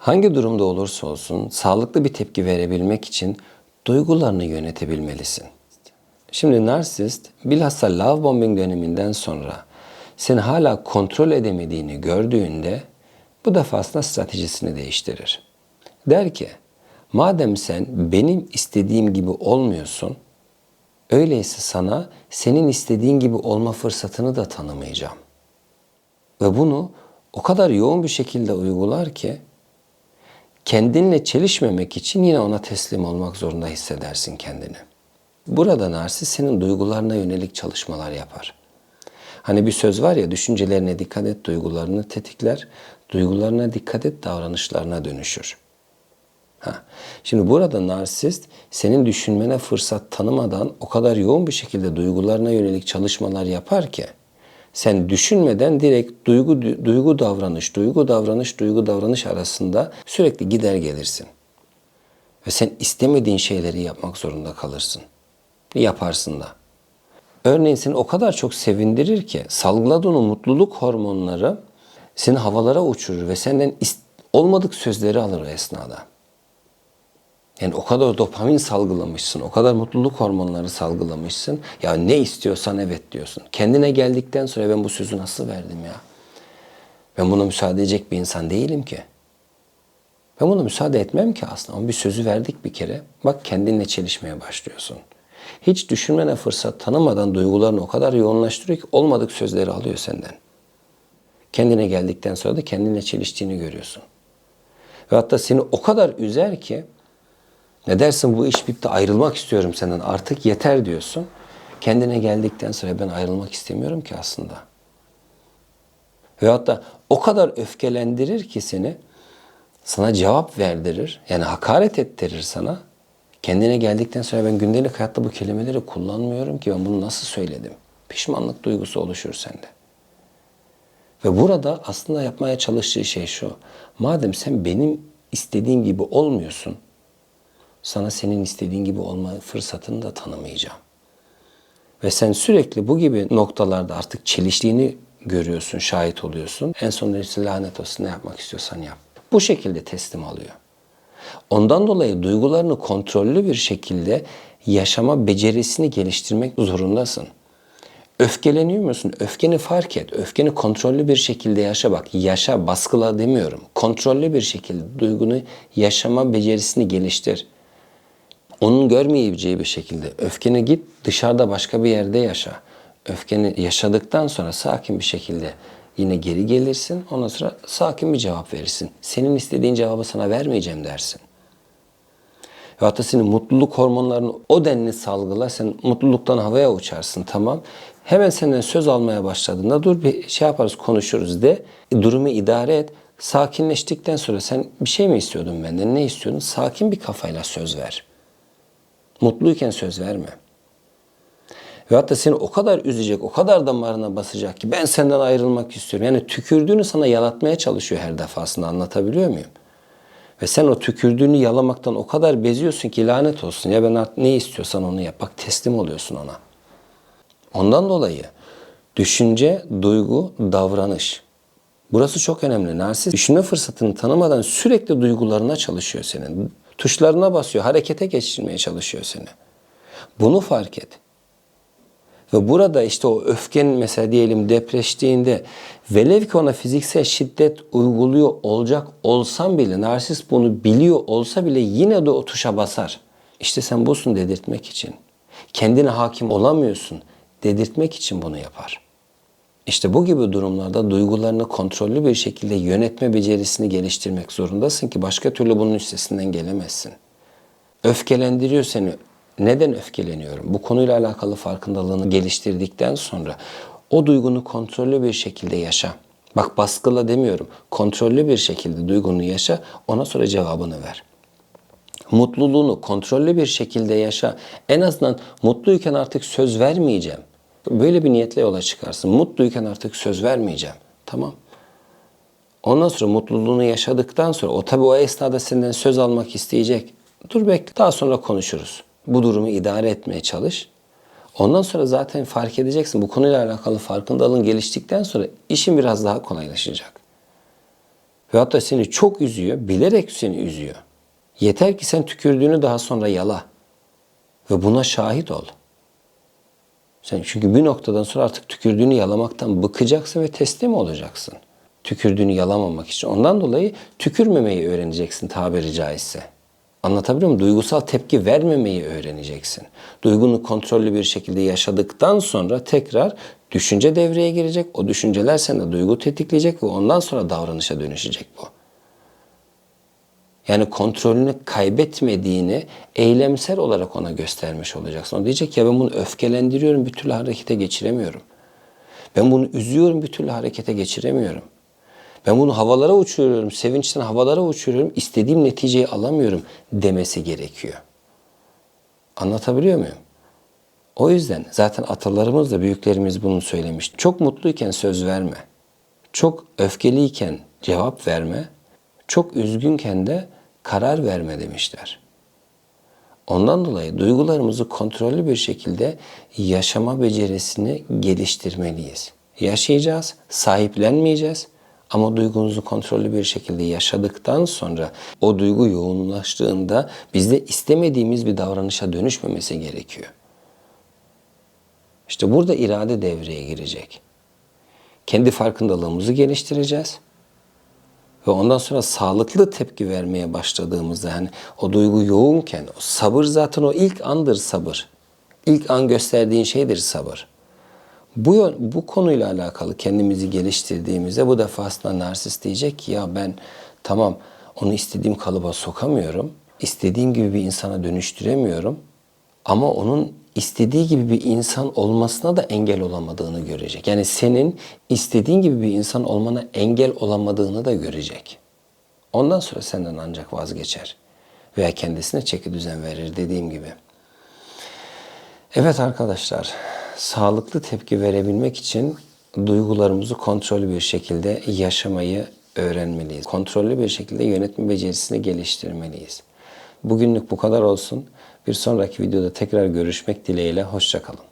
Hangi durumda olursa olsun sağlıklı bir tepki verebilmek için duygularını yönetebilmelisin. Şimdi narsist bilhassa love bombing döneminden sonra seni hala kontrol edemediğini gördüğünde bu defasında stratejisini değiştirir. Der ki madem sen benim istediğim gibi olmuyorsun öyleyse sana senin istediğin gibi olma fırsatını da tanımayacağım. Ve bunu o kadar yoğun bir şekilde uygular ki kendinle çelişmemek için yine ona teslim olmak zorunda hissedersin kendini. Burada narsist senin duygularına yönelik çalışmalar yapar. Hani bir söz var ya düşüncelerine dikkat et, duygularını tetikler, duygularına dikkat et, davranışlarına dönüşür. Ha. Şimdi burada narsist senin düşünmene fırsat tanımadan o kadar yoğun bir şekilde duygularına yönelik çalışmalar yapar ki sen düşünmeden direkt duygu duygu davranış, duygu davranış, duygu davranış arasında sürekli gider gelirsin. Ve sen istemediğin şeyleri yapmak zorunda kalırsın. Yaparsın da. Örneğin seni o kadar çok sevindirir ki salgıladığın o mutluluk hormonları seni havalara uçurur ve senden olmadık sözleri alır o esnada. Yani o kadar dopamin salgılamışsın, o kadar mutluluk hormonları salgılamışsın. Ya ne istiyorsan evet diyorsun. Kendine geldikten sonra ben bu sözü nasıl verdim ya? Ben buna müsaade edecek bir insan değilim ki. Ben buna müsaade etmem ki aslında. Ama bir sözü verdik bir kere. Bak kendinle çelişmeye başlıyorsun. Hiç düşünmene fırsat tanımadan duygularını o kadar yoğunlaştırıyor ki olmadık sözleri alıyor senden. Kendine geldikten sonra da kendinle çeliştiğini görüyorsun. Ve hatta seni o kadar üzer ki ne dersin bu iş bitti ayrılmak istiyorum senden artık yeter diyorsun. Kendine geldikten sonra ben ayrılmak istemiyorum ki aslında. Ve hatta o kadar öfkelendirir ki seni sana cevap verdirir. Yani hakaret ettirir sana. Kendine geldikten sonra ben gündelik hayatta bu kelimeleri kullanmıyorum ki ben bunu nasıl söyledim? Pişmanlık duygusu oluşur sende. Ve burada aslında yapmaya çalıştığı şey şu. Madem sen benim istediğim gibi olmuyorsun, sana senin istediğin gibi olma fırsatını da tanımayacağım. Ve sen sürekli bu gibi noktalarda artık çeliştiğini görüyorsun, şahit oluyorsun. En sonunda işte lanet olsun ne yapmak istiyorsan yap. Bu şekilde teslim alıyor. Ondan dolayı duygularını kontrollü bir şekilde yaşama becerisini geliştirmek zorundasın. Öfkeleniyor musun? Öfkeni fark et. Öfkeni kontrollü bir şekilde yaşa bak. Yaşa, baskıla demiyorum. Kontrollü bir şekilde duygunu yaşama becerisini geliştir. Onun görmeyeceği bir şekilde öfkeni git dışarıda başka bir yerde yaşa. Öfkeni yaşadıktan sonra sakin bir şekilde yine geri gelirsin. Ondan sonra sakin bir cevap verirsin. Senin istediğin cevabı sana vermeyeceğim dersin. Ve hatta senin mutluluk hormonlarını o denli salgıla. Sen mutluluktan havaya uçarsın tamam. Hemen senden söz almaya başladığında dur bir şey yaparız konuşuruz de. Durumu idare et. Sakinleştikten sonra sen bir şey mi istiyordun benden? Ne istiyordun? Sakin bir kafayla söz ver. Mutluyken söz verme. Ve hatta seni o kadar üzecek, o kadar damarına basacak ki ben senden ayrılmak istiyorum. Yani tükürdüğünü sana yalatmaya çalışıyor her defasında anlatabiliyor muyum? Ve sen o tükürdüğünü yalamaktan o kadar beziyorsun ki lanet olsun. Ya ben ne istiyorsan onu yap. Bak teslim oluyorsun ona. Ondan dolayı düşünce, duygu, davranış. Burası çok önemli. Narsist düşünme fırsatını tanımadan sürekli duygularına çalışıyor senin. Tuşlarına basıyor, harekete geçirmeye çalışıyor seni. Bunu fark et. Ve burada işte o öfkenin mesela diyelim depreştiğinde velev ki ona fiziksel şiddet uyguluyor olacak olsam bile narsist bunu biliyor olsa bile yine de o tuşa basar. İşte sen busun dedirtmek için. Kendine hakim olamıyorsun dedirtmek için bunu yapar. İşte bu gibi durumlarda duygularını kontrollü bir şekilde yönetme becerisini geliştirmek zorundasın ki başka türlü bunun üstesinden gelemezsin. Öfkelendiriyor seni. Neden öfkeleniyorum? Bu konuyla alakalı farkındalığını geliştirdikten sonra o duygunu kontrollü bir şekilde yaşa. Bak baskıla demiyorum. Kontrollü bir şekilde duygunu yaşa. Ona sonra cevabını ver. Mutluluğunu kontrollü bir şekilde yaşa. En azından mutluyken artık söz vermeyeceğim. Böyle bir niyetle yola çıkarsın. Mutluyken artık söz vermeyeceğim. Tamam. Ondan sonra mutluluğunu yaşadıktan sonra o tabii o esnada senden söz almak isteyecek. Dur bekle daha sonra konuşuruz. Bu durumu idare etmeye çalış. Ondan sonra zaten fark edeceksin. Bu konuyla alakalı farkındalığın geliştikten sonra işin biraz daha kolaylaşacak. Veyahut da seni çok üzüyor, bilerek seni üzüyor. Yeter ki sen tükürdüğünü daha sonra yala. Ve buna şahit ol. Sen çünkü bir noktadan sonra artık tükürdüğünü yalamaktan bıkacaksın ve teslim olacaksın. Tükürdüğünü yalamamak için. Ondan dolayı tükürmemeyi öğreneceksin tabiri caizse. Anlatabiliyor muyum? Duygusal tepki vermemeyi öğreneceksin. Duygunu kontrollü bir şekilde yaşadıktan sonra tekrar düşünce devreye girecek. O düşünceler sende duygu tetikleyecek ve ondan sonra davranışa dönüşecek bu. Yani kontrolünü kaybetmediğini eylemsel olarak ona göstermiş olacaksın. O diyecek ya ben bunu öfkelendiriyorum bir türlü harekete geçiremiyorum. Ben bunu üzüyorum bir türlü harekete geçiremiyorum. Ben bunu havalara uçuruyorum, sevinçten havalara uçuruyorum, istediğim neticeyi alamıyorum demesi gerekiyor. Anlatabiliyor muyum? O yüzden zaten atalarımız da büyüklerimiz bunu söylemiş. Çok mutluyken söz verme. Çok öfkeliyken cevap verme. Çok üzgünken de karar verme demişler. Ondan dolayı duygularımızı kontrollü bir şekilde yaşama becerisini geliştirmeliyiz. Yaşayacağız, sahiplenmeyeceğiz ama duygumuzu kontrollü bir şekilde yaşadıktan sonra o duygu yoğunlaştığında bizde istemediğimiz bir davranışa dönüşmemesi gerekiyor. İşte burada irade devreye girecek. Kendi farkındalığımızı geliştireceğiz. Ve ondan sonra sağlıklı tepki vermeye başladığımızda hani o duygu yoğunken sabır zaten o ilk andır sabır. İlk an gösterdiğin şeydir sabır. Bu, bu konuyla alakalı kendimizi geliştirdiğimizde bu defasında narsist diyecek ki ya ben tamam onu istediğim kalıba sokamıyorum. istediğim gibi bir insana dönüştüremiyorum. Ama onun istediği gibi bir insan olmasına da engel olamadığını görecek. Yani senin istediğin gibi bir insan olmana engel olamadığını da görecek. Ondan sonra senden ancak vazgeçer. Veya kendisine çeki düzen verir dediğim gibi. Evet arkadaşlar, sağlıklı tepki verebilmek için duygularımızı kontrollü bir şekilde yaşamayı öğrenmeliyiz. Kontrollü bir şekilde yönetme becerisini geliştirmeliyiz. Bugünlük bu kadar olsun. Bir sonraki videoda tekrar görüşmek dileğiyle. Hoşçakalın.